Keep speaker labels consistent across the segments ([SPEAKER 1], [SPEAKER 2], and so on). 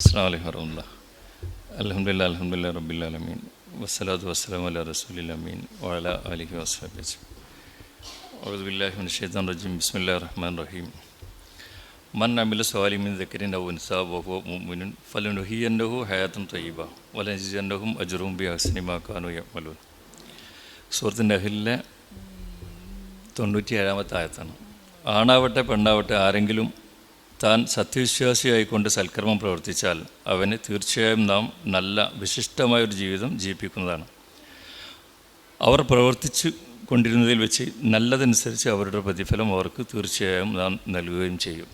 [SPEAKER 1] അസ്സാം അഹിലെ അലഹമില്ല തൊണ്ണൂറ്റി ഏഴാമത്തെ ആയത്താണ്. ആണാവട്ടെ പെണ്ണാവട്ടെ ആരെങ്കിലും താൻ സത്യവിശ്വാസിയായിക്കൊണ്ട് സൽക്കർമ്മം പ്രവർത്തിച്ചാൽ അവന് തീർച്ചയായും നാം നല്ല വിശിഷ്ടമായൊരു ജീവിതം ജീവിപ്പിക്കുന്നതാണ്. അവർ പ്രവർത്തിച്ചു കൊണ്ടിരുന്നതിൽ വെച്ച് നല്ലതനുസരിച്ച് അവരുടെ പ്രതിഫലം അവർക്ക് തീർച്ചയായും നാം നൽകുകയും ചെയ്യും.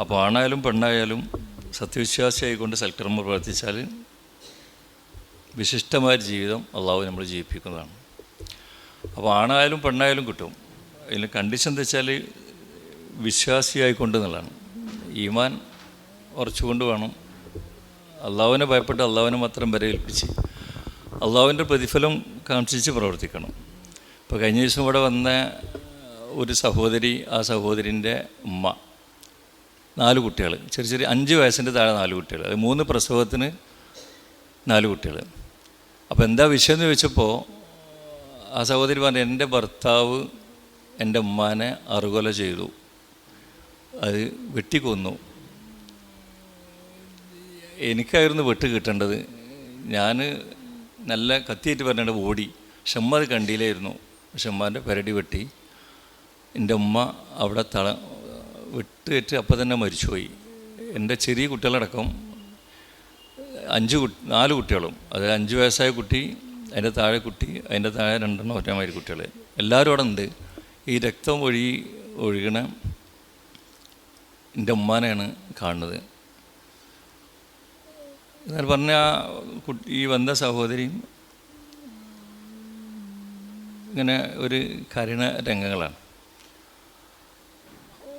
[SPEAKER 1] അപ്പോൾ ആണായാലും പെണ്ണായാലും സത്യവിശ്വാസിയായിക്കൊണ്ട് സൽക്കർമ്മം പ്രവർത്തിച്ചാൽ വിശിഷ്ടമായ ജീവിതം അള്ളാഹു നമ്മൾ ജീവിപ്പിക്കുന്നതാണ്. അപ്പോൾ ആണായാലും പെണ്ണായാലും കിട്ടും. അതിൽ കണ്ടീഷൻ എന്താ വെച്ചാൽ വിശ്വാസിയായിക്കൊണ്ട് എന്നുള്ളതാണ് ഈമാൻ ഉറച്ചുകൊണ്ട് വേണം അള്ളാഹുവിനെ ഭയപ്പെട്ട് അള്ളാഹുവിനെ മാത്രം വരെ ഏൽപ്പിച്ച് അള്ളാഹുവിന്റെ പ്രതിഫലം കാക്ഷിച്ച് പ്രവർത്തിക്കണം. ഇപ്പോൾ കഴിഞ്ഞ ദിവസം ഇവിടെ വന്ന ഒരു സഹോദരി ആ സഹോദരിന്റെ ഉമ്മ നാല് കുട്ടികൾ. ചെറിയ ചെറിയ അഞ്ച് വയസ്സിന്റെ താഴെ നാല് കുട്ടികൾ. അത് മൂന്ന് പ്രസവത്തിന് നാല് കുട്ടികൾ. അപ്പോൾ എന്താ വിഷയം എന്ന് ചോദിച്ചപ്പോൾ ആ സഹോദരി പറഞ്ഞു എന്റെ ഭർത്താവ് എന്റെ ഉമ്മാനെ അറുകൊല ചെയ്തു. അത് വെട്ടിക്കൊന്നു. എനിക്കായിരുന്നു വെട്ട് കിട്ടേണ്ടത്. ഞാൻ നല്ല കത്തിയേറ്റ് പറഞ്ഞിട്ട് ഓടി. ഷമ്മ അത് കണ്ടിയിലായിരുന്നു ഷമ്മാന്റെ പെരടി വെട്ടി. എന്റെ ഉമ്മ അവിടെ തള വെട്ടേറ്റ് അപ്പം തന്നെ മരിച്ചുപോയി. എന്റെ ചെറിയ കുട്ടികളടക്കം അഞ്ച് കുട്ടി നാല് കുട്ടികളും. അത് അഞ്ച് വയസ്സായ കുട്ടി അതിന്റെ താഴെ കുട്ടി അതിന്റെ താഴെ രണ്ടെണ്ണം ഒറ്റമാതിരി കുട്ടികൾ എല്ലാവരും അവിടെ ഉണ്ട്. ഈ രക്തം ഒഴുകി ഒഴുകണ എന്റെ ഉമ്മാനെയാണ് കാണുന്നത്. എന്നാൽ പറഞ്ഞ ആ കുട്ടി ഈ വന്ന സഹോദരിയും ഇങ്ങനെ ഒരു കരുണ രംഗങ്ങളാണ്.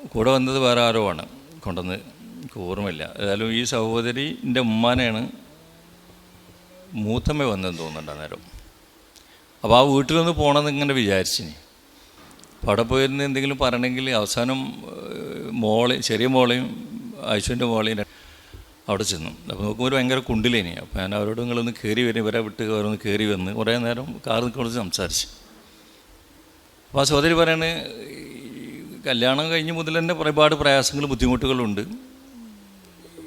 [SPEAKER 1] കൂടെ വന്നത് വേറെ ആരോ ആണ്. കൊണ്ടുവന്ന് ഓർമ്മയില്ല. ഏതായാലും ഈ സഹോദരി എന്റെ ഉമ്മാനെയാണ് മൂത്തമ്മ വന്നതെന്ന് തോന്നുന്നുണ്ട് അന്നേരം. അപ്പോൾ ആ വീട്ടിൽ പോകണമെന്ന് ഇങ്ങനെ വിചാരിച്ചിനി. അപ്പോൾ അവിടെ പോയിരുന്ന് എന്തെങ്കിലും പറയണമെങ്കിൽ അവസാനം മോളെ ചെറിയ മോളെയും ഐശ്വന്റെ മോളെയും അവിടെ ചെന്നു. അപ്പോൾ നോക്കുമ്പോൾ ഒരു ഭയങ്കര കുണ്ടിലേനി. അപ്പോൾ ഞാൻ അവരോട് നിങ്ങളൊന്ന് കയറി വരും ഇവരെ വിട്ട് അവരൊന്ന് കയറി വന്ന് കുറേ നേരം കാർ നിൽക്കുന്നത് സംസാരിച്ചു. അപ്പോൾ ആ സഹോദരി പറയുന്നത് കല്യാണം കഴിഞ്ഞ് മുതൽ തന്നെ ഒരുപാട് പ്രയാസങ്ങൾ ബുദ്ധിമുട്ടുകളുണ്ട്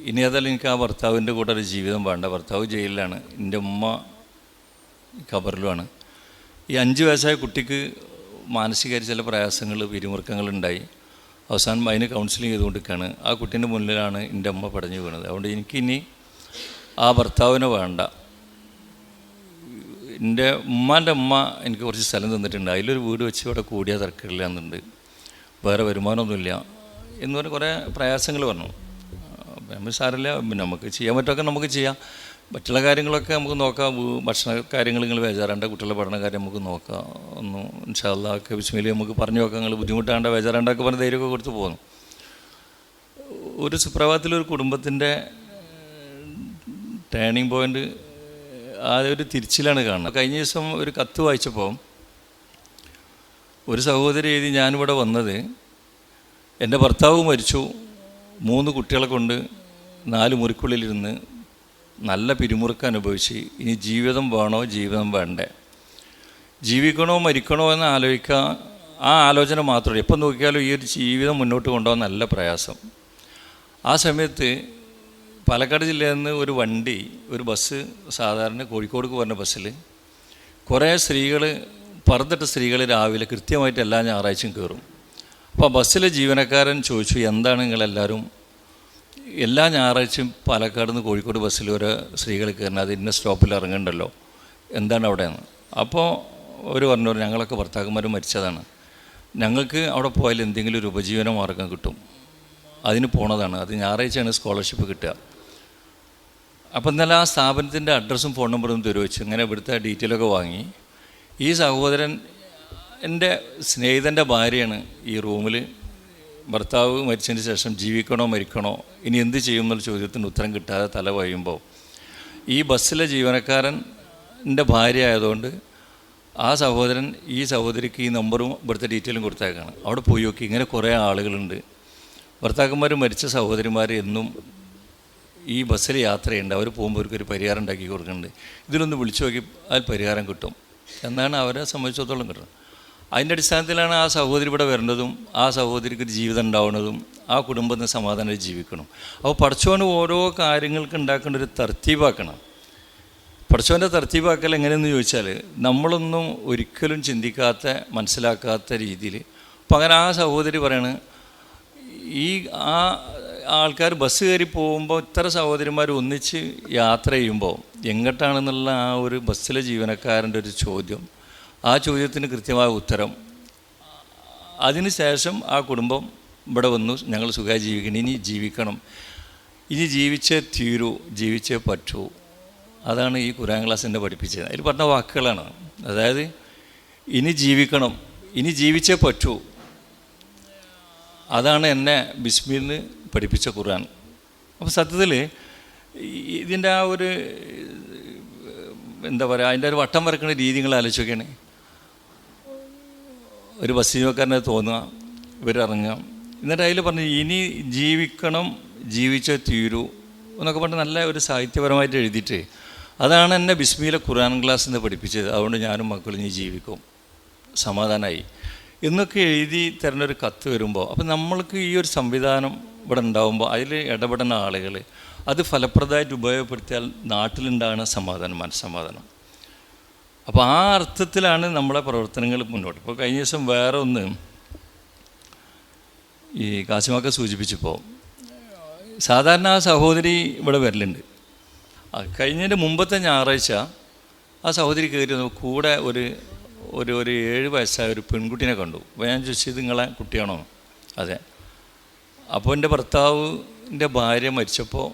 [SPEAKER 1] ഇനി അതല്ല എനിക്ക് ആ ഭർത്താവിന്റെ കൂടെ ഒരു ജീവിതം വേണ്ട. ഭർത്താവ് ജയിലിലാണ്. എന്റെ ഉമ്മ ഖബറിലുമാണ്. ഈ അഞ്ച് വയസ്സായ കുട്ടിക്ക് മാനസികമായി ചില പ്രയാസങ്ങൾ പിരിമുറുക്കങ്ങളുണ്ടായി അവസാനം അതിന് കൗൺസിലിംഗ് ചെയ്തുകൊണ്ടിരിക്കുകയാണ്. ആ കുട്ടീന്റെ മുന്നിലാണ് എന്റെ അമ്മ പടഞ്ഞു വീണത്. അതുകൊണ്ട് എനിക്കിനി ആ ഭർത്താവിനെ വേണ്ട. എന്റെ ഉമ്മാന്റെ അമ്മ എനിക്ക് കുറച്ച് സ്ഥലം തന്നിട്ടുണ്ട്. അതിലൊരു വീട് വെച്ച് ഇവിടെ കൂടിയ തിരക്കില്ല എന്നുണ്ട്. വേറെ വരുമാനമൊന്നുമില്ല എന്ന് പറഞ്ഞ് കുറേ പ്രയാസങ്ങൾ പറഞ്ഞു. നമ്മൾ പിന്നെ നമുക്ക് ചെയ്യാൻ പറ്റുമൊക്കെ നമുക്ക് ചെയ്യാം. മറ്റുള്ള കാര്യങ്ങളൊക്കെ നമുക്ക് നോക്കാം. ഭക്ഷണ കാര്യങ്ങൾ നിങ്ങൾ ബേജാറാണ്ട കുട്ടികളുടെ പഠന കാര്യം നമുക്ക് നോക്കാം. ഒന്ന് ഇൻഷാല്ലാക്കെ ബിസ്മിലി നമുക്ക് പറഞ്ഞു നോക്കാം. നിങ്ങൾ ബുദ്ധിമുട്ടാണ്ട ബേജാറാണ്ടൊക്കെ പറഞ്ഞ് ധൈര്യമൊക്കെ കൊടുത്ത് പോകുന്നു ഒരു സുപ്രഭാതത്തിൽ ഒരു കുടുംബത്തിന്റെ ടേണിംഗ് പോയിന്റ് ആ ഒരു തിരിച്ചിലാണ് കാണുന്നത്. കഴിഞ്ഞ ദിവസം ഒരു കത്ത് വായിച്ചപ്പോൾ ഒരു സഹോദരി എഴുതി ഞാനിവിടെ വന്നത് എന്റെ ഭർത്താവ് മരിച്ചു മൂന്ന് കുട്ടികളെ കൊണ്ട് നാല് മുറിക്കുള്ളിലിരുന്ന് നല്ല പിരിമുറുക്കം അനുഭവിച്ച് ഇനി ജീവിതം വേണോ ജീവിതം വേണ്ടേ? ജീവിക്കണോ മരിക്കണോ എന്ന് ആലോചിക്കുക ആ ആലോചന മാത്രമേ എപ്പം നോക്കിയാലും ഈ ഒരു ജീവിതം മുന്നോട്ട് കൊണ്ടുപോകാൻ നല്ല പ്രയാസം. ആ സമയത്ത് പാലക്കാട് ജില്ലയിൽ നിന്ന് ഒരു വണ്ടി ഒരു ബസ് സാധാരണ കോഴിക്കോട് പോകുന്ന ബസ്സിൽ കുറേ സ്ത്രീകൾ പറന്നിട്ട സ്ത്രീകൾ രാവിലെ കൃത്യമായിട്ട് എല്ലാ ഞായറാഴ്ചയും കയറും. അപ്പോൾ ബസ്സിലെ ജീവനക്കാരൻ ചോദിച്ചു എന്താണ് നിങ്ങളെല്ലാവരും എല്ലാ ഞായറാഴ്ചയും പാലക്കാട് നിന്ന് കോഴിക്കോട് ബസ്സിൽ ഒരു സ്ത്രീകൾ കയറുന്നത് അത് ഇന്ന സ്റ്റോപ്പിൽ ഇറങ്ങണ്ടല്ലോ. എന്താണ് അവിടെയെന്ന് അപ്പോൾ അവർ പറഞ്ഞു ഞങ്ങളൊക്കെ ഭർത്താക്കന്മാരും മരിച്ചതാണ്. ഞങ്ങൾക്ക് അവിടെ പോയാൽ എന്തെങ്കിലും ഒരു ഉപജീവന മാർഗം കിട്ടും. അതിന് പോണതാണ്. അത് ഞായറാഴ്ചയാണ് സ്കോളർഷിപ്പ് കിട്ടുക. അപ്പം ഇന്നലെ ആ സ്ഥാപനത്തിന്റെ അഡ്രസ്സും ഫോൺ നമ്പറും തരുവച്ച് ഇങ്ങനെ ഇവിടുത്തെ ഡീറ്റെയിലൊക്കെ വാങ്ങി. ഈ സഹോദരൻ എന്റെ സ്നേഹിതന്റെ ഭാര്യയാണ് ഈ റൂമിൽ ഭർത്താവ് മരിച്ചതിന് ശേഷം ജീവിക്കണോ മരിക്കണോ ഇനി എന്ത് ചെയ്യും എന്നുള്ള ചോദ്യത്തിന് ഉത്തരം കിട്ടാതെ തല വയ്യുമ്പോൾ ഈ ബസ്സിലെ ജീവനക്കാരന്റെ ഭാര്യ ആയതുകൊണ്ട് ആ സഹോദരൻ ഈ സഹോദരിക്ക് ഈ നമ്പറും ഇവിടുത്തെ ഡീറ്റെയിലും കൊടുത്തേക്കാണ്. അവിടെ പോയി നോക്കി ഇങ്ങനെ കുറേ ആളുകളുണ്ട്. ഭർത്താക്കന്മാർ മരിച്ച സഹോദരിമാർ എന്നും ഈ ബസ്സിൽ യാത്രയുണ്ട്. അവർ പോകുമ്പോൾ അവർക്കൊരു പരിഹാരം ഉണ്ടാക്കി കൊടുക്കുന്നുണ്ട്. ഇതിലൊന്ന് വിളിച്ചു നോക്കി അതിൽ പരിഹാരം കിട്ടും. എന്നാണ് അവരെ സംബന്ധിച്ചിടത്തോളം കിട്ടുന്നത്. അതിന്റെ അടിസ്ഥാനത്തിലാണ് ആ സഹോദരി ഇവിടെ വരേണ്ടതും ആ സഹോദരിക്ക് ഒരു ജീവിതം ഉണ്ടാവുന്നതും ആ കുടുംബത്തിന് സമാധാനമായി ജീവിക്കണം. അപ്പോൾ പഠിച്ചവന് ഓരോ കാര്യങ്ങൾക്ക് ഉണ്ടാക്കേണ്ട ഒരു തർത്തീവാക്കണം പഠിച്ചവന്റെ തർത്തീവാക്കൽ എങ്ങനെയെന്ന് ചോദിച്ചാൽ നമ്മളൊന്നും ഒരിക്കലും ചിന്തിക്കാത്ത മനസ്സിലാക്കാത്ത രീതിയിൽ അപ്പം അങ്ങനെ ആ സഹോദരി പറയണ് ഈ ആ ആൾക്കാർ ബസ് കയറി പോകുമ്പോൾ ഇത്ര സഹോദരിമാർ ഒന്നിച്ച് യാത്ര ചെയ്യുമ്പോൾ എങ്ങോട്ടാണെന്നുള്ള ആ ഒരു ബസ്സിലെ ജീവനക്കാരന്റെ ഒരു ചോദ്യം ആ ചോദ്യത്തിന് കൃത്യമായ ഉത്തരം. അതിനുശേഷം ആ കുടുംബം ഇവിടെ വന്നു. ഞങ്ങൾ സുഖമായി ജീവിക്കണം ഇനി ജീവിക്കണം. ഇനി ജീവിച്ചേ തീരൂ ജീവിച്ചേ പറ്റൂ. അതാണ് ഈ ഖുറാൻ ക്ലാസ്സിന്റെ പഠിപ്പിച്ചത്. അതിൽ പറഞ്ഞ വാക്കുകളാണ്. അതായത് ഇനി ജീവിക്കണം. ഇനി ജീവിച്ചേ പറ്റൂ. അതാണ് എന്നെ ബിസ്മിന്ന് പഠിപ്പിച്ച ഖുർആൻ. അപ്പോൾ സത്യത്തിൽ ഇതിന്റെ ആ ഒരു എന്താ പറയുക അതിന്റെ ഒരു വട്ടം വരക്കുന്ന രീതികൾ ആലോചിക്കുകയാണ് ഒരു ബസ് ജീവക്കാരനെ തോന്നുക ഇവരിറങ്ങുക. എന്നിട്ട് അതിൽ പറഞ്ഞു ഇനി ജീവിക്കണം ജീവിച്ചേ തീരൂ എന്നൊക്കെ പറഞ്ഞ് നല്ല ഒരു സാഹിത്യപരമായിട്ട് എഴുതിയിട്ട്. അതാണ് എന്നെ ബിസ്മിയിലെ ഖുർആൻ ക്ലാസ് എന്ന് പഠിപ്പിച്ചത്. അതുകൊണ്ട് ഞാനും മക്കളും ഇനി ജീവിക്കും. സമാധാനമായി എന്നൊക്കെ എഴുതി തരുന്നൊരു കത്ത് വരുമ്പോൾ അപ്പം നമ്മൾക്ക് ഈ ഒരു സംവിധാനം ഇവിടെ ഉണ്ടാകുമ്പോൾ അതിൽ ഇടപെടുന്ന ആളുകൾ അത് ഫലപ്രദമായിട്ട് ഉപയോഗപ്പെടുത്തിയാൽ നാട്ടിലുണ്ടാകുന്ന സമാധാനം മനസ്സമാധാനം. അപ്പോൾ ആ അർത്ഥത്തിലാണ് നമ്മളെ പ്രവർത്തനങ്ങൾ മുന്നോട്ട്. ഇപ്പോൾ കഴിഞ്ഞ ദിവസം വേറെ ഒന്ന് ഈ കാശിമാക്ക സൂചിപ്പിച്ചപ്പോൾ സാധാരണ ആ സഹോദരി ഇവിടെ വരലുണ്ട്. കഴിഞ്ഞതിന്റെ മുമ്പത്തെ ഞായറാഴ്ച ആ സഹോദരി കയറി. കൂടെ ഒരു ഒരു ഒരു ഏഴ് വയസ്സായ ഒരു പെൺകുട്ടീനെ കണ്ടു. അപ്പോൾ ഞാൻ ചോദിച്ചു ഇത് നിങ്ങളെ കുട്ടിയാണോ? അതെ. അപ്പോൾ എന്റെ ഭർത്താവിന്റെ ഭാര്യ മരിച്ചപ്പോൾ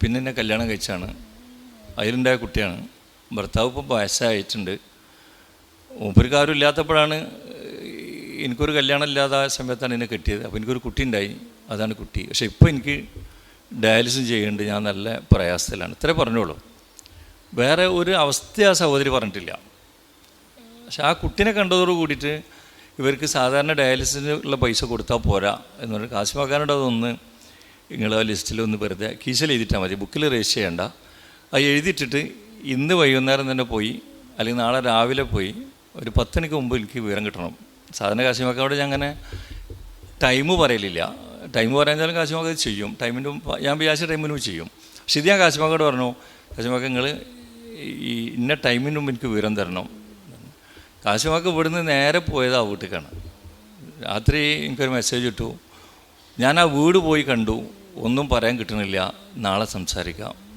[SPEAKER 1] പിന്നെ എന്നെ കല്യാണം കഴിച്ചാണ്. അതിലുണ്ടായ കുട്ടിയാണ്. ഭർത്താവ് ഇപ്പം വയസ്സായിട്ടുണ്ട്. ആരും ഇല്ലാത്തപ്പോഴാണ് എനിക്കൊരു കല്യാണം ഇല്ലാത്ത സമയത്താണ് എന്നെ കെട്ടിയത്. അപ്പോൾ എനിക്കൊരു കുട്ടി ഉണ്ടായി. അതാണ് കുട്ടി. പക്ഷേ ഇപ്പോൾ എനിക്ക് ഡയാലിസിസ് ചെയ്യുന്നുണ്ട്. ഞാൻ നല്ല പ്രയാസത്തിലാണ്. ഇത്രേ പറഞ്ഞോളൂ വേറെ ഒരു അവസ്ഥ ആ സഹോദരി പറഞ്ഞിട്ടില്ല. പക്ഷെ ആ കുട്ടീനെ കണ്ടതോട് കൂടിയിട്ട് ഇവർക്ക് സാധാരണ ഡയാലിസിന് ഉള്ള പൈസ കൊടുത്താൽ പോരാ എന്ന് പറഞ്ഞാൽ കാശുമാക്കാനോട് അതൊന്ന് നിങ്ങൾ ആ ലിസ്റ്റിൽ വെറുതെ കീശൽ എഴുതിയിട്ടാൽ മതി. ബുക്കിൽ രജിസ്റ്റർ ചെയ്യേണ്ട. അത് എഴുതിയിട്ടിട്ട് ഇന്ന് വൈകുന്നേരം തന്നെ പോയി അല്ലെങ്കിൽ നാളെ രാവിലെ പോയി ഒരു പത്തണിക്ക് മുമ്പ് എനിക്ക് വിവരം കിട്ടണം. സാധാരണ കാശിമാക്കാനോട് ഞാൻ അങ്ങനെ ടൈം പറയലില്ല. ടൈം പറയാൻ കാശിമാക്ക ചെയ്യും. ടൈമിന്റെ ഞാൻ വിചാരിച്ച ടൈമിനും ചെയ്യും. പക്ഷെ ഇത് ഞാൻ കാശിമാക്കോട് പറഞ്ഞു കാശിമാക്ക നിങ്ങൾ ഈ ഇന്ന ടൈമിന് മുമ്പ് എനിക്ക് വിവരം തരണം. കാശിമാക്ക ഇവിടുന്ന് നേരെ പോയത് ആ വീട്ടിലേക്കാണ് രാത്രി എനിക്കൊരു മെസ്സേജ് ഇട്ടു. ഞാൻ ആ വീട് പോയി കണ്ടു. ഒന്നും പറയാൻ കിട്ടണില്ല. നാളെ സംസാരിക്കാം.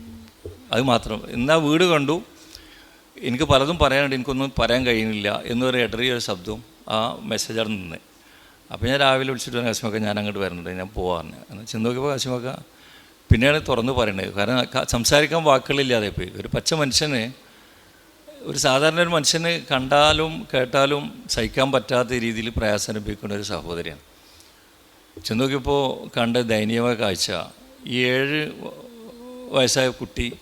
[SPEAKER 1] അത് മാത്രം. ഇന്ന് വീട് കണ്ടു. എനിക്ക് പലതും പറയാനുണ്ട്. എനിക്കൊന്നും പറയാൻ കഴിയുന്നില്ല എന്നൊരു ഇടറിയ ഒരു ശബ്ദവും ആ മെസ്സേജ് അവിടെ നിന്ന്. അപ്പോൾ ഞാൻ രാവിലെ വിളിച്ചിട്ട് പറഞ്ഞു കശ്മക്ക ഞാൻ അങ്ങോട്ട് വരുന്നുണ്ട് ഞാൻ പോവാറിന് എന്നാൽ ചെന്ന് നോക്കിയപ്പോൾ കശ്മക്ക പിന്നെയാണ് തുറന്ന് പറയുന്നത് കാരണം സംസാരിക്കാൻ വാക്കുകളില്ലാതെ പോയി. ഒരു പച്ച മനുഷ്യന് ഒരു സാധാരണ ഒരു മനുഷ്യന് കണ്ടാലും കേട്ടാലും സഹിക്കാൻ പറ്റാത്ത രീതിയിൽ പ്രയാസം അനുഭവിക്കുന്ന ഒരു സഹോദരിയാണ്. ചെന്ന് നോക്കിയപ്പോൾ കണ്ട ദയനീയമായ കാഴ്ച. ഈ ഏഴ് വയസ്സായ കുട്ടി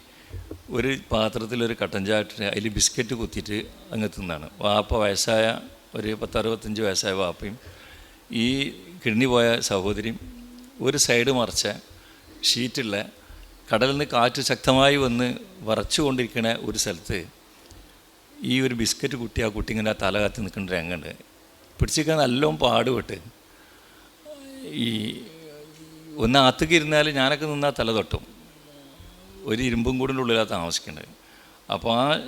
[SPEAKER 1] ഒരു പാത്രത്തിൽ ഒരു കട്ടൻ ചാട്ടിന് അതിൽ ബിസ്ക്കറ്റ് കുത്തിയിട്ട് അങ്ങ് തിന്നാണ്. വാപ്പ വയസ്സായ ഒരു പത്തറുപത്തഞ്ച് വയസ്സായ വാപ്പയും ഈ കിഡ്നി പോയ സഹോദരിയും ഒരു സൈഡ് മറിച്ച ഷീറ്റുള്ള കടലിൽ നിന്ന് കാറ്റ് ശക്തമായി വന്ന് വറച്ചുകൊണ്ടിരിക്കുന്ന ഒരു സ്ഥലത്ത് ഈ ഒരു ബിസ്ക്കറ്റ് കുട്ടി ആ കുട്ടി ഇങ്ങനെ തല കത്തി നിൽക്കുന്ന രംഗമുണ്ട്. പിടിച്ചിരിക്കാൻ നല്ലോണം പാടുപെട്ട് ഈ ഒന്ന് അത്തുക്കിരുന്നാൽ ഞാനൊക്കെ നിന്നാൽ തല തൊട്ടും. ഒരു ഇരുമ്പും കൂടിന്റെ ഉള്ളിലാണ് താമസിക്കേണ്ടത് അപ്പോൾ ആ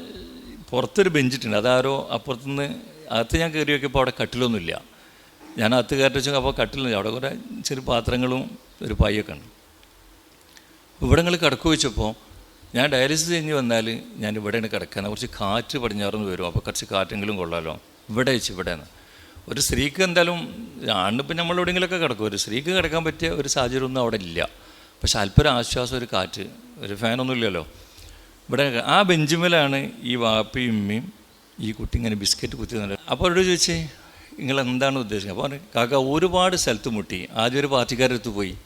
[SPEAKER 1] പുറത്തൊരു ബെഞ്ചിട്ടുണ്ട്. അതാരോ അപ്പുറത്തുനിന്ന് അകത്ത് ഞാൻ കയറി നോക്കിയപ്പോൾ അവിടെ കട്ടിലൊന്നുമില്ല. ഞാൻ അകത്ത് കയറ്റി വെച്ചാൽ അപ്പോൾ കട്ടിലില്ല അവിടെ കുറേ ചെറിയ പാത്രങ്ങളും ഒരു പയ്യൊക്കെ ഉണ്ട്. ഇവിടെ നിങ്ങൾ കിടക്കു വെച്ചപ്പോൾ ഞാൻ ഡയാലിസിസ് കഴിഞ്ഞ് വന്നാൽ ഞാൻ ഇവിടെയാണ് കിടക്കുന്നത് കുറച്ച് കാറ്റ് പടിഞ്ഞാറുന്ന് വരും. അപ്പോൾ കുറച്ച് കാറ്റെങ്കിലും കൊള്ളാലോ. ഇവിടെ വെച്ച് ഇവിടെയാണ്. ഒരു സ്ത്രീക്ക് എന്തായാലും ആണിപ്പോൾ നമ്മൾ എവിടെയെങ്കിലുമൊക്കെ കിടക്കും. ഒരു സ്ത്രീക്ക് കിടക്കാൻ പറ്റിയ ഒരു സാഹചര്യമൊന്നും അവിടെ ഇല്ല. പക്ഷെ അല്പര ആശ്വാസം ഒരു കാറ്റ് ഒരു ഫാനൊന്നും ഇല്ലല്ലോ. ഇവിടെ ആ ബെഞ്ചുമേലാണ് ഈ വാപ്പയും ഉമ്മയും ഈ കുട്ടി ഇങ്ങനെ ബിസ്ക്കറ്റ് കുത്തി തന്നെ അപ്പോൾ അവരോട് ചോദിച്ചേ നിങ്ങൾ എന്താണ് ഉദ്ദേശിക്കുന്നത്? അപ്പോൾ കാക്ക ഒരുപാട് സ്ഥലത്ത് മുട്ടി. ആദ്യം ഒരു പാർട്ടിക്കാരടുത്ത് പോയി.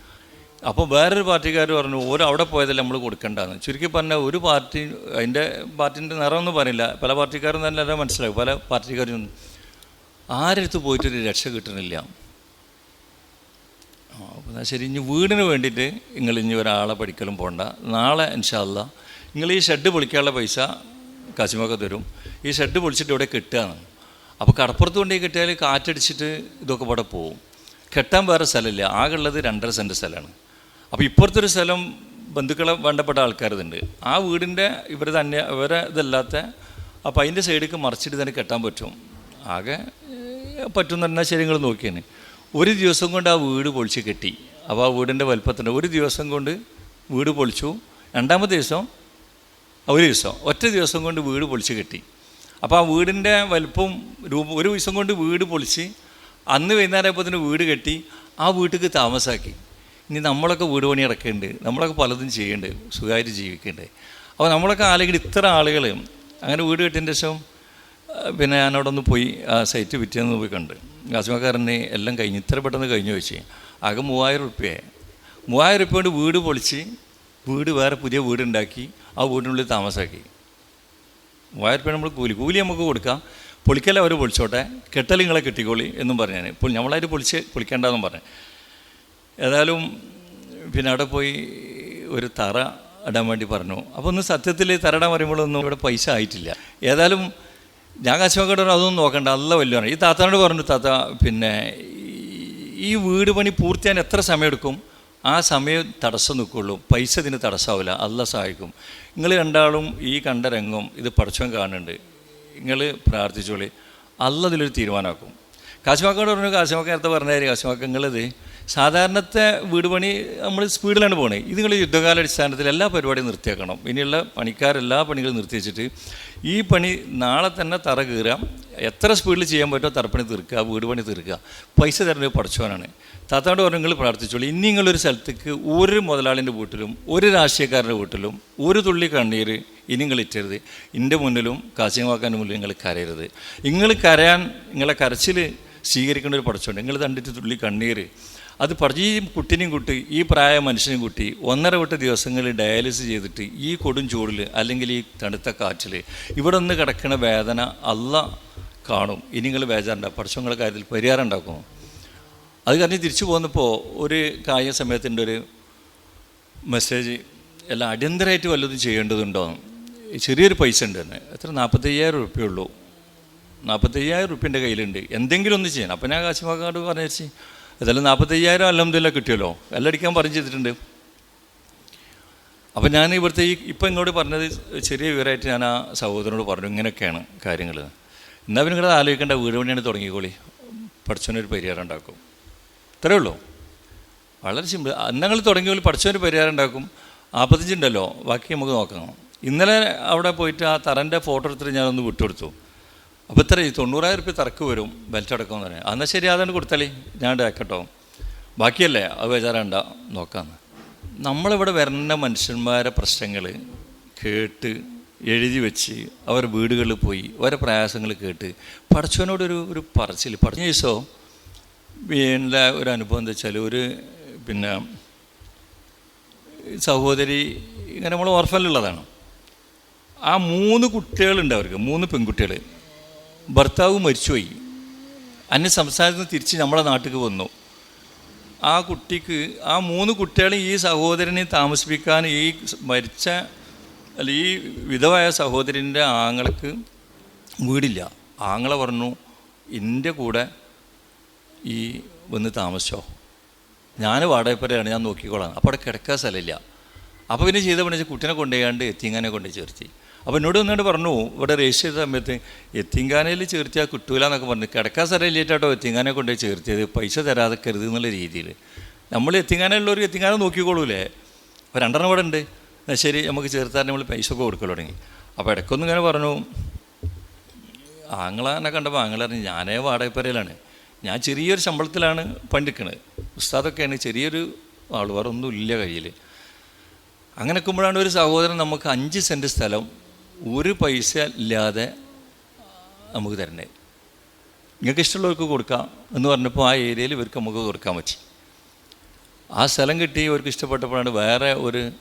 [SPEAKER 1] അപ്പോൾ വേറൊരു പാർട്ടിക്കാർ പറഞ്ഞു ഓരോ അവിടെ പോയതല്ല നമ്മൾ കൊടുക്കേണ്ടതെന്ന് ചുരുക്കി പറഞ്ഞാൽ ഒരു പാർട്ടി അതിന്റെ പാർട്ടിന്റെ നിറമൊന്നും പറയില്ല. പല പാർട്ടിക്കാരും തന്നെ മനസ്സിലാവും. പല പാർട്ടിക്കാരും ആരടുത്ത് പോയിട്ടൊരു രക്ഷ കിട്ടണില്ല. ആ, അപ്പോൾ എന്നാൽ ശരി ഇനി വീടിന് വേണ്ടിയിട്ട് നിങ്ങൾ ഇനി ഒരാളെ പഠിക്കലും പോകണ്ട നാളെ ഇൻഷാല്ല നിങ്ങൾ ഈ ഷെഡ് പൊളിക്കാനുള്ള പൈസ കസിമൊക്കെ തരും. ഈ ഷെഡ് പൊളിച്ചിട്ട് ഇവിടെ കെട്ടുകയാണ്. അപ്പോൾ കടപ്പുറത്ത് കൊണ്ടേ കെട്ടിയാൽ കാറ്റടിച്ചിട്ട് ഇതൊക്കെ ഇവിടെ പോവും. കെട്ടാൻ വേറെ സ്ഥലമില്ല. ആകെ ഉള്ളത് രണ്ടര സെന്റ് സ്ഥലമാണ്. അപ്പോൾ ഇപ്പുറത്തൊരു സ്ഥലം ബന്ധുക്കളെ വേണ്ടപ്പെട്ട ആൾക്കാരുണ്ട് ആ വീടിന്റെ ഇവർ തന്നെ ഇവരെ ഇതല്ലാത്ത അപ്പോൾ അതിന്റെ സൈഡിലേക്ക് മറിച്ചിട്ട് തന്നെ കെട്ടാൻ പറ്റും. ആകെ പറ്റുന്ന ശരി നിങ്ങൾ നോക്കിയാണ് ഒരു ദിവസം കൊണ്ട് ആ വീട് പൊളിച്ച് കെട്ടി. അപ്പോൾ ആ വീടിന്റെ വലുപ്പത്തിന്റെ ഒരു ദിവസം കൊണ്ട് വീട് പൊളിച്ചു. രണ്ടാമത്തെ ദിവസം ഒരു ദിവസം ഒറ്റ ദിവസം കൊണ്ട് വീട് പൊളിച്ച് കെട്ടി. അപ്പോൾ ആ വീടിന്റെ വലുപ്പം രൂപം ഒരു ദിവസം കൊണ്ട് വീട് പൊളിച്ച് അന്ന് വൈകുന്നേരം വീട് കെട്ടി ആ വീട്ടിലേക്ക് താമസാക്കി. ഇനി നമ്മളൊക്കെ വീട് പണി ഇറക്കുന്നുണ്ട് നമ്മളൊക്കെ പലതും ചെയ്യുന്നുണ്ട് സുഖമായിട്ട് ജീവിക്കുന്നുണ്ട് അപ്പോൾ നമ്മളൊക്കെ ആളുകൾ ഇത്ര ആളുകൾ അങ്ങനെ വീട് കെട്ടിയതിന്റെ ശേഷം പിന്നെ ഞാനവിടെ ഒന്ന് പോയി ആ സൈറ്റ് വിറ്റേന്ന് പോയി കണ്ട്. കാസിമക്കാരനെ എല്ലാം കഴിഞ്ഞ് ഇത്ര പെട്ടെന്ന് കഴിഞ്ഞു വെച്ച് ആകെ മൂവായിരം റുപ്യയായി മൂവായിരം റുപ്യ കൊണ്ട് വീട് പൊളിച്ച് വീട് വേറെ പുതിയ വീടുണ്ടാക്കി ആ വീടിനുള്ളിൽ താമസാക്കി. മൂവായിരം റുപ്യ നമ്മൾ കൂലി കൂലി നമുക്ക് കൊടുക്കാം. പൊളിക്കല്ല അവർ പൊളിച്ചോട്ടെ? കെട്ടൽ നിങ്ങളെ കെട്ടിക്കോളി എന്നും പറഞ്ഞു ഞാൻ ഇപ്പോൾ നമ്മളായിട്ട് പൊളിച്ച് പൊളിക്കേണ്ടതെന്നും പറഞ്ഞു. ഏതായാലും പിന്നെ അവിടെ പോയി ഒരു തറ ഇടാൻ വേണ്ടി പറഞ്ഞു. അപ്പോൾ ഒന്ന് സത്യത്തിൽ തറ ഇടാൻ പറയുമ്പോഴൊന്നും ഇവിടെ പൈസ ആയിട്ടില്ല. ഏതായാലും ഞാൻ പറഞ്ഞു അതൊന്നും നോക്കണ്ട നല്ല വലിയ ഈ താത്താനോട് പറഞ്ഞു താത്ത പിന്നെ ഈ- ഈ വീട് പണി പൂർത്തിയാൻ എത്ര സമയമെടുക്കും? ആ സമയം തടസ്സം നിൽക്കുള്ളൂ. പൈസ ഇതിന് തടസ്സമാവില്ല അല്ല സഹായിക്കും. നിങ്ങൾ രണ്ടാളും ഈ കണ്ട രംഗം ഇത് പഠിച്ചവൻ കാണുന്നുണ്ട്. നിങ്ങൾ പ്രാർത്ഥിച്ചോളി. അല്ല ഇതിലൊരു തീരുമാനമാക്കും. കാശ്മാക്കോട് പറഞ്ഞു കാശ്മാക്ക നേരത്തെ പറഞ്ഞ കാര്യം കാശുമാക്ക നിങ്ങളിത് സാധാരണത്തെ വീട് പണി നമ്മൾ സ്പീഡിലാണ് പോണേ. ഇത് നിങ്ങൾ യുദ്ധകാലാടിസ്ഥാനത്തിൽ എല്ലാ പരിപാടിയും നിർത്തിയാക്കണം. ഇനിയുള്ള പണിക്കാരെല്ലാ പണികളും നിർത്തി വെച്ചിട്ട് ഈ പണി നാളെ തന്നെ തറ കീറാം എത്ര സ്പീഡിൽ ചെയ്യാൻ പറ്റുമോ തറപ്പണി തീർക്കുക വീട് പണി തീർക്കുക. പൈസ തരേണ്ടത് പഠിച്ചവനാണ്. താത്താണ്ട് പറഞ്ഞു നിങ്ങൾ പ്രാർത്ഥിച്ചോളൂ. ഇനി നിങ്ങളൊരു സ്ഥലത്തേക്ക് ഒരു മുതലാളിന്റെ വീട്ടിലും ഒരു രാഷ്ട്രീയക്കാരന്റെ വീട്ടിലും ഒരു തുള്ളി കണ്ണീർ ഇനി നിങ്ങൾ ഇറ്റരുത്. എന്റെ മുന്നിലും കാശിമാക്കാന്റെ മുന്നിലും നിങ്ങൾ കരയരുത്. നിങ്ങൾ കരയാൻ നിങ്ങളെ കരച്ചിൽ സ്വീകരിക്കേണ്ട ഒരു പഠിച്ചോണ്ട് നിങ്ങൾ കണ്ടിട്ട് തുള്ളി കണ്ണീര് അത് ഈ കുട്ടിനെയും കുട്ടി ഈ പ്രായ മനുഷ്യനെയും കുട്ടി ഒന്നര വട്ട ദിവസങ്ങളിൽ ഡയാലിസിസ് ചെയ്തിട്ട് ഈ കൊടും ചൂടിൽ അല്ലെങ്കിൽ ഈ തണുത്ത കാറ്റിൽ ഇവിടെ ഒന്ന് കിടക്കുന്ന വേദന അല്ല കാണും. ഇനി നിങ്ങൾ ബേജാറുണ്ടാവും. പഠിച്ചവങ്ങളുടെ കാര്യത്തിൽ പരിഹാരം ഉണ്ടാക്കും അത് കഴിഞ്ഞ് തിരിച്ചു പോന്നപ്പോൾ ഒരു കായ സമയത്തിന്റെ ഒരു മെസ്സേജ് എല്ലാം അടിയന്തരമായിട്ട് വല്ലതും ചെയ്യേണ്ടതുണ്ടോ? ചെറിയൊരു പൈസ ഉണ്ട് തന്നെ. എത്ര? നാൽപ്പത്തയ്യായിരം ഉറുപ്പ്യുള്ളൂ നാൽപ്പത്തയ്യായിരം റുപ്യന്റെ കയ്യിലുണ്ട്. എന്തെങ്കിലും ഒന്ന് ചെയ്യണം. അപ്പം ഞാൻ കാശിമാക്കാട് പറഞ്ഞു ഏതായാലും നാൽപ്പത്തയ്യായിരം അലഹമില്ല കിട്ടിയല്ലോ. എല്ലടിക്കാൻ പറഞ്ഞു ചെയ്തിട്ടുണ്ട്. അപ്പം ഞാൻ ഇവിടുത്തെ ഈ ഇപ്പം ഇങ്ങോട്ട് പറഞ്ഞത് ചെറിയ വിവരമായിട്ട് ഞാൻ ആ സഹോദരനോട് പറഞ്ഞു ഇങ്ങനെയൊക്കെയാണ് കാര്യങ്ങൾ എന്നാൽ പിന്നെ നിങ്ങളുടെ ആലോചിക്കേണ്ട വീട് പണിയാണ് തുടങ്ങിക്കോളി. പഠിച്ചവനൊരു പരിഹാരം ഉണ്ടാക്കും. ഇത്രയേ ഉള്ളൂ. വളരെ സിമ്പിൾ അന്നങ്ങൾ തുടങ്ങിയോളി പഠിച്ചവനൊരു പരിഹാരം ഉണ്ടാക്കും. നാൽപ്പത്തഞ്ചുണ്ടല്ലോ ബാക്കി നമുക്ക് നോക്കാം. ഇന്നലെ അവിടെ പോയിട്ട് ആ തറന്റെ ഫോട്ടോ എടുത്തിട്ട് ഞാനൊന്ന് വിട്ടുകൊടുത്തു. അപ്പോൾ ഇത്ര തൊണ്ണൂറായിരം റുപ്യ തറക്ക് വരും ബെൽറ്റ് അടക്കം എന്ന് പറയാം ശരി അതാണ് കൊടുത്താലേ. ഞാൻ ഉണ്ടാക്കട്ടോ ബാക്കിയല്ലേ? അത് വിചാരണ്ട നോക്കാമെന്ന് നമ്മളിവിടെ വരുന്ന മനുഷ്യന്മാരെ പ്രശ്നങ്ങൾ കേട്ട് എഴുതി വെച്ച് അവർ വീടുകളിൽ പോയി അവരെ പ്രയാസങ്ങൾ കേട്ട് പഠിച്ചവനോടൊരു ഒരു പറച്ചിൽ. പഠിച്ച ദിവസോ വീണ്ടെ ഒരു അനുഭവം എന്താ വെച്ചാൽ ഒരു പിന്നെ സഹോദരി ഇങ്ങനെ നമ്മൾ ഓർഫനിലുള്ളതാണ് ആ മൂന്ന് കുട്ടികളുണ്ട് അവർക്ക് മൂന്ന് പെൺകുട്ടികൾ ഭർത്താവ് മരിച്ചുപോയി. അന്യ സംസ്ഥാനത്ത് നിന്ന് തിരിച്ച് നമ്മളെ നാട്ടിലേക്ക് വന്നു. ആ കുട്ടിക്ക് ആ മൂന്ന് കുട്ടികളെ ഈ സഹോദരനെ താമസിപ്പിക്കാൻ ഈ മരിച്ച അല്ല ഈ വിധവായ സഹോദരന്റെ ആങ്ങൾക്ക് വീടില്ല. ആങ്ങളെ പറഞ്ഞു എന്റെ കൂടെ ഈ വന്ന് താമസിച്ചോ. ഞാൻ വാടകപ്പുരയാണ് ഞാൻ നോക്കിക്കോളാം. അപ്പോൾ അവിടെ കിടക്കാൻ സ്ഥലമില്ല. അപ്പോൾ പിന്നെ ചെയ്ത പണി കുട്ടീനെ കൊണ്ടുപോയാണ്ട് എത്തിങ്ങാനെ കൊണ്ട് ചേർത്തി. അപ്പോൾ എന്നോട് വന്നിട്ട് പറഞ്ഞു ഇവിടെ രജിസ്റ്റർ ചെയ്ത സമയത്ത് എത്തിങ്കാനയിൽ ചേർത്തിയാൽ കിട്ടൂല എന്നൊക്കെ പറഞ്ഞു. കിടക്കാൻ സ്ഥലമില്ലേറ്റാട്ടോ എത്തിങ്കാനെ കൊണ്ടുപോയി ചേർത്തിയത്. പൈസ തരാതെ കരുത് എന്നുള്ള രീതിയിൽ നമ്മൾ എത്തിങ്കാനുള്ളവർ എത്തിങ്കാനെ നോക്കിക്കോളൂലേ? അപ്പോൾ രണ്ടെണ്ണം ഇവിടെ ഉണ്ട്. എന്നാൽ ശരി നമുക്ക് ചേർത്താൻ നമ്മൾ പൈസ ഒക്കെ കൊടുക്കൽ തുടങ്ങി. അപ്പോൾ ഇടയ്ക്കൊന്നും ഇങ്ങനെ പറഞ്ഞു ആങ്ങളാനെ കണ്ടപ്പോൾ ആങ്ങളെ പറഞ്ഞു ഞാനേ വാടകപ്പരയിലാണ്. ഞാൻ ചെറിയൊരു ശമ്പളത്തിലാണ് പണിയെടുക്കുന്നത് ഉസ്താദൊക്കെയാണ് ചെറിയൊരു ആൾ വേറെ ഒന്നും ഇല്ല കയ്യിൽ അങ്ങനെ നിൽക്കുമ്പോഴാണ് ഒരു സഹോദരൻ നമുക്ക് അഞ്ച് സെന്റ് സ്ഥലം ഒരു പൈസ ഇല്ലാതെ നമുക്ക് തരണേ നിങ്ങൾക്ക് ഇഷ്ടമുള്ളവർക്ക് കൊടുക്കാം എന്ന് പറഞ്ഞപ്പോൾ ആ ഏരിയയിൽ ഇവർക്ക് നമുക്ക് കൊടുക്കാൻ പറ്റി. ആ സ്ഥലം കിട്ടി ഇവർക്ക് ഇഷ്ടപ്പെട്ടപ്പോഴാണ് വേറെ ഒരു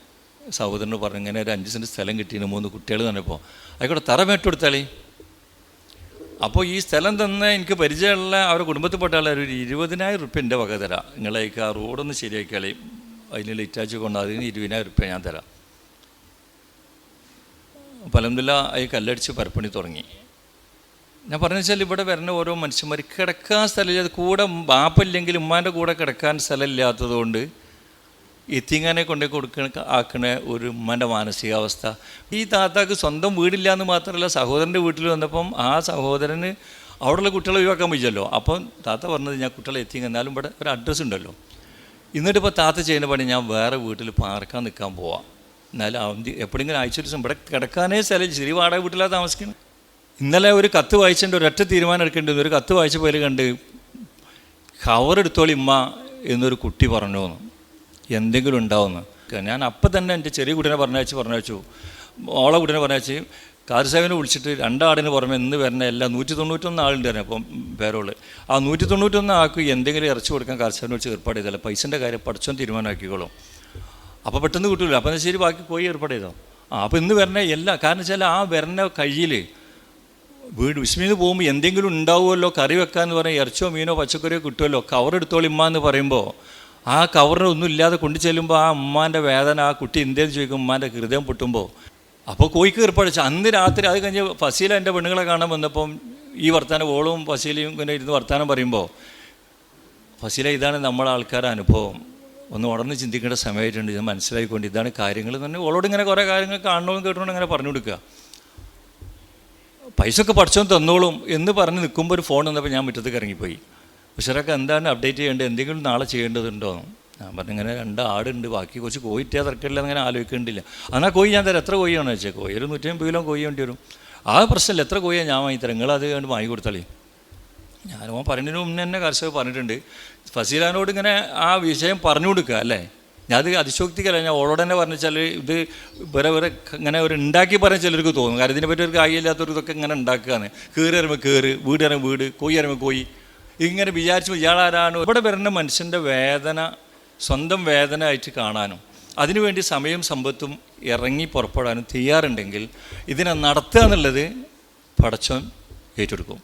[SPEAKER 1] സഹോദരന് പറഞ്ഞു ഇങ്ങനെ ഒരു അഞ്ച് സെന്റ് സ്ഥലം കിട്ടിയിട്ട് മൂന്ന് കുട്ടികൾ തന്നപ്പോൾ ആയിക്കോട്ടെ തറ മേട്ട് കൊടുത്താളേ. അപ്പോൾ ഈ സ്ഥലം തന്നെ എനിക്ക് പരിചയമുള്ള അവരുടെ കുടുംബത്തിൽപ്പെട്ട ആളെ ഒരു ഇരുപതിനായിരം റുപ്യ എന്റെ വക തരാം. നിങ്ങളേക്ക് ആ റോഡൊന്ന് ശരിയാക്കിയാളി. അതിന് ഇറ്റാച്ച് കൊണ്ട് അതിന് ഇരുപതിനായിരം റുപ്യ ഞാൻ തരാം. പലമില്ല ഈ കല്ലടിച്ച് പരപ്പണി തുടങ്ങി. ഞാൻ പറഞ്ഞു വെച്ചാൽ ഇവിടെ വരുന്ന ഓരോ മനുഷ്യന്മാർ കിടക്കാൻ സ്ഥലമില്ല. കൂടെ ബാപ്പില്ലെങ്കിൽ ഉമ്മാന്റെ കൂടെ കിടക്കാൻ സ്ഥലമില്ലാത്തതുകൊണ്ട് എത്തിങ്ങാനെ കൊണ്ടേ കൊടുക്കണ ആക്കണ ഒരു ഉമ്മാന്റെ മാനസികാവസ്ഥ. ഈ താത്താക്ക് സ്വന്തം വീടില്ല എന്ന് മാത്രമല്ല സഹോദരന്റെ വീട്ടിൽ വന്നപ്പം ആ സഹോദരന് അവിടെയുള്ള കുട്ടികളെ ഒഴിവാക്കാൻ പറ്റില്ലല്ലോ അപ്പം താത്ത പറഞ്ഞത് ഞാൻ കുട്ടികളെ എത്തിങ്ങ എന്നാലും ഇവിടെ ഒരു അഡ്രസ്സ് ഉണ്ടല്ലോ. എന്നിട്ടിപ്പോൾ താത്ത ചെയ്യുന്ന പണി ഞാൻ വേറെ വീട്ടിൽ പാർക്കാൻ നിൽക്കാൻ പോവാം. എന്നാലും എപ്പോഴെങ്കിലും ആഴ്ച ദിവസം ഇവിടെ കിടക്കാനേ സ്ഥലം ശരി വാടക വീട്ടിലാണ് താമസിക്കുന്നത് ഇന്നലെ ഒരു കത്ത് വായിച്ചിട്ടുണ്ട് ഒരൊറ്റ തീരുമാനം എടുക്കേണ്ടി ഒരു കത്ത് വായിച്ച പോലെ കണ്ട് കവറെടുത്തോളി ഇമ്മ എന്നൊരു കുട്ടി പറഞ്ഞു എന്ന് എന്തെങ്കിലും ഉണ്ടാവുമെന്ന്. ഞാൻ അപ്പം തന്നെ എന്റെ ചെറിയ കുട്ടീനെ പറഞ്ഞയച്ച് പറഞ്ഞയച്ചു. ഓളെ കുട്ടീനെ പറഞ്ഞയച്ച് കാർസാവിനെ വിളിച്ചിട്ട് രണ്ടാടിന് പുറമെ ഇന്ന് വരുന്ന എല്ലാ നൂറ്റി തൊണ്ണൂറ്റൊന്ന് ആളുണ്ടായിരുന്നു അപ്പം പേരോൾ. ആ നൂറ്റി തൊണ്ണൂറ്റൊന്ന് ആൾക്ക് എന്തെങ്കിലും ഇറച്ചി കൊടുക്കാൻ കാർസാവിനെ വിളിച്ച് ഏർപ്പാട് ചെയ്തല്ല പൈസന്റെ കാര്യം പഠിച്ചോ തീരുമാനമാക്കിക്കോളും. അപ്പോൾ പെട്ടെന്ന് കിട്ടില്ല അപ്പം ശരി ബാക്കി പോയി ഏർപ്പാട് ചെയ്തോ? ആ അപ്പോൾ ഇന്ന് വരണ എല്ലാ കാരണം വെച്ചാൽ ആ വരണ കയ്യിൽ വീട് വിസ്മീന്ന് പോകുമ്പോൾ എന്തെങ്കിലും ഉണ്ടാവുമല്ലോ? കറി വെക്കാന്ന് പറഞ്ഞാൽ ഇറച്ചോ മീനോ പച്ചക്കറിയോ കിട്ടുമല്ലോ? കവർ എടുത്തോളി ഉമ്മ എന്ന് പറയുമ്പോൾ ആ കവറിന് ഒന്നും ഇല്ലാതെ കൊണ്ടു ചെല്ലുമ്പോൾ ആ ഉമ്മാന്റെ വേദന ആ കുട്ടി എന്തേന്ന് ചോദിക്കും? ഉമ്മാന്റെ ഹൃദയം പൊട്ടുമ്പോൾ അപ്പോൾ കോയിക്ക് ഏർപ്പാടിച്ചു അന്ന് രാത്രി അത് കഴിഞ്ഞ് ഫസീല എന്റെ പെണ്ണുങ്ങളെ കാണാൻ വന്നപ്പം ഈ വർത്താനം ഓളും ഫസീലയും ഇങ്ങനെ ഇരുന്ന് വർത്താനം പറയുമ്പോൾ ഫസീല ഇതാണ് നമ്മളെ ആൾക്കാരുടെ അനുഭവം. ഒന്ന് ഉടന്ന് ചിന്തിക്കേണ്ട സമയമായിട്ടുണ്ട്. ഇത് മനസ്സിലായിക്കൊണ്ട് ഇതാണ് കാര്യങ്ങൾ തന്നെ ഓളോട് ഇങ്ങനെ കുറേ കാര്യങ്ങൾ കാണണമെന്ന് കേട്ടുകൊണ്ട് അങ്ങനെ പറഞ്ഞു കൊടുക്കുക. പൈസ ഒക്കെ പഠിച്ചോ തന്നോളും എന്ന് പറഞ്ഞ് നിൽക്കുമ്പോൾ ഒരു ഫോൺ വന്നപ്പോൾ ഞാൻ മുറ്റത്തേക്ക് ഇറങ്ങിപ്പോയി. ഉഷറൊക്കെ എന്താണ് അപ്ഡേറ്റ് ചെയ്യേണ്ടത്? എന്തെങ്കിലും നാളെ ചെയ്യേണ്ടതുണ്ടോ? ഞാൻ പറഞ്ഞു ഇങ്ങനെ രണ്ട് ആടുണ്ട് ബാക്കി കുറച്ച് കോയിറ്റേ തിരക്കില്ല അങ്ങനെ ആലോചിക്കേണ്ടില്ല. എന്നാൽ കോയി ഞാൻ തരാം. എത്ര കോയിയാണെന്ന് വെച്ചാൽ കോയി ഒരു നൂറ്റമ്പത് കിലോ കോയി വേണ്ടി വരും. ആ പ്രശ്നമില്ല എത്ര കോയിയാണ് ഞാൻ വാങ്ങി തരാം നിങ്ങളത് കണ്ട് വാങ്ങി കൊടുത്താളേ. ഞാനോ പറയുന്നതിന് മുന്നേ തന്നെ കർഷകർ പറഞ്ഞിട്ടുണ്ട്. ഫസീലാനോട് ഇങ്ങനെ ആ വിഷയം പറഞ്ഞു കൊടുക്കുക അല്ലേ? ഞാൻ അത് അതിശോക്തിക്കല്ല ഞാൻ ഓളോട് തന്നെ പറഞ്ഞാൽ ഇത് വേറെ വേറെ ഇങ്ങനെ ഒരു ഉണ്ടാക്കി പറഞ്ഞ ചിലർക്ക് തോന്നും. കാരണം ഇതിനെ പറ്റി ഒരു കാര്യമില്ലാത്തവർ ഇതൊക്കെ ഇങ്ങനെ ഉണ്ടാക്കുകയാണ്. കയറി ഇറങ്ങുമ്പോൾ കയറ് വീട് ഇറങ്ങുമ്പോൾ വീട് കോഴി ഇറങ്ങുമ്പോൾ കോഴി. ഇങ്ങനെ വിചാരിച്ചു ഇയാളാരാണ്? ഇവിടെ വരുന്ന മനുഷ്യന്റെ വേദന സ്വന്തം വേദന ആയിട്ട് കാണാനും അതിനുവേണ്ടി സമയം സമ്പത്തും ഇറങ്ങി പുറപ്പെടാനും തയ്യാറുണ്ടെങ്കിൽ ഇതിനെ നടത്തുക എന്നുള്ളത് പടച്ചോൻ ഏറ്റെടുക്കും.